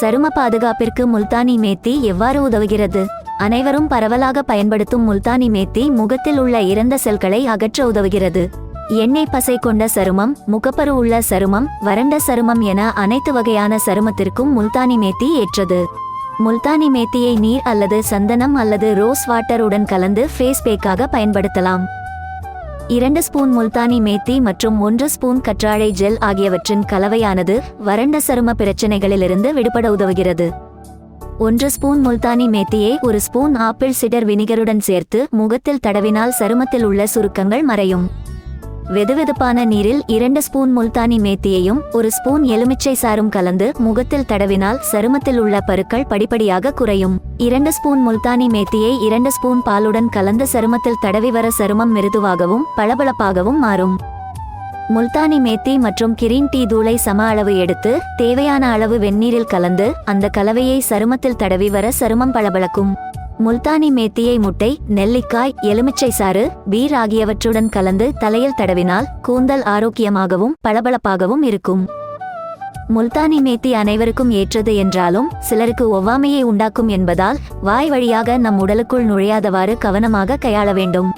சரும பாதுகாப்பிற்கு முல்தானி மேத்தி எவ்வாறு உதவுகிறது? அனைவரும் பரவலாக பயன்படுத்தும் முல்தானி மேத்தி முகத்தில் உள்ள இறந்த செல்களை அகற்ற உதவுகிறது. எண்ணெய் பசை கொண்ட சருமம் முகப்பரு உள்ள சருமம் வறண்ட சருமம் என அனைத்து வகையான சருமத்திற்கும் முல்தானி மேத்தி ஏற்றது. முல்தானி மேத்தியை நீர் அல்லது சந்தனம் அல்லது ரோஸ் வாட்டருடன் கலந்து ஃபேஸ் பேக்காக பயன்படுத்தலாம். இரண்டு ஸ்பூன் முல்தானி மேத்தி மற்றும் ஒன்று ஸ்பூன் கற்றாழை ஜெல் ஆகியவற்றின் கலவையானது வறண்ட சரும பிரச்சனைகளிலிருந்து விடுபட உதவுகிறது. ஒன்று ஸ்பூன் முல்தானி மேத்தியை ஒரு ஸ்பூன் ஆப்பிள் சிடர் வினிகருடன் சேர்த்து முகத்தில் தடவினால் சருமத்தில் உள்ள சுருக்கங்கள் மறையும். வெதுவெதுப்பான நீரில் இரண்டு ஸ்பூன் முல்தானி மேத்தியையும் ஒரு ஸ்பூன் எலுமிச்சை சாரும் கலந்து முகத்தில் தடவினால் சருமத்தில் உள்ள பருக்கள் படிப்படியாக குறையும். இரண்டு ஸ்பூன் முல்தானி மேத்தியை இரண்டு ஸ்பூன் பாலுடன் கலந்து சருமத்தில் தடவி வர சருமம் மிருதுவாகவும் பளபளப்பாகவும் மாறும். முல்தானி மேத்தி மற்றும் கிரீன் டீ தூளை சம அளவு எடுத்து தேவையான அளவு வெந்நீரில் கலந்து அந்த கலவையை சருமத்தில் தடவி வர சருமம் பளபளக்கும். முல்தானி மேத்தியை முட்டை நெல்லிக்காய் எலுமிச்சை சாறு பீர் ஆகியவற்றுடன் கலந்து தலையில் தடவினால் கூந்தல் ஆரோக்கியமாகவும் பளபளப்பாகவும் இருக்கும். முல்தானி மேத்தி அனைவருக்கும் ஏற்றது என்றாலும் சிலருக்கு ஒவ்வாமையை உண்டாக்கும் என்பதால் வாய் வழியாக நம் உடலுக்குள் நுழையாதவாறு கவனமாக கையாள வேண்டும்.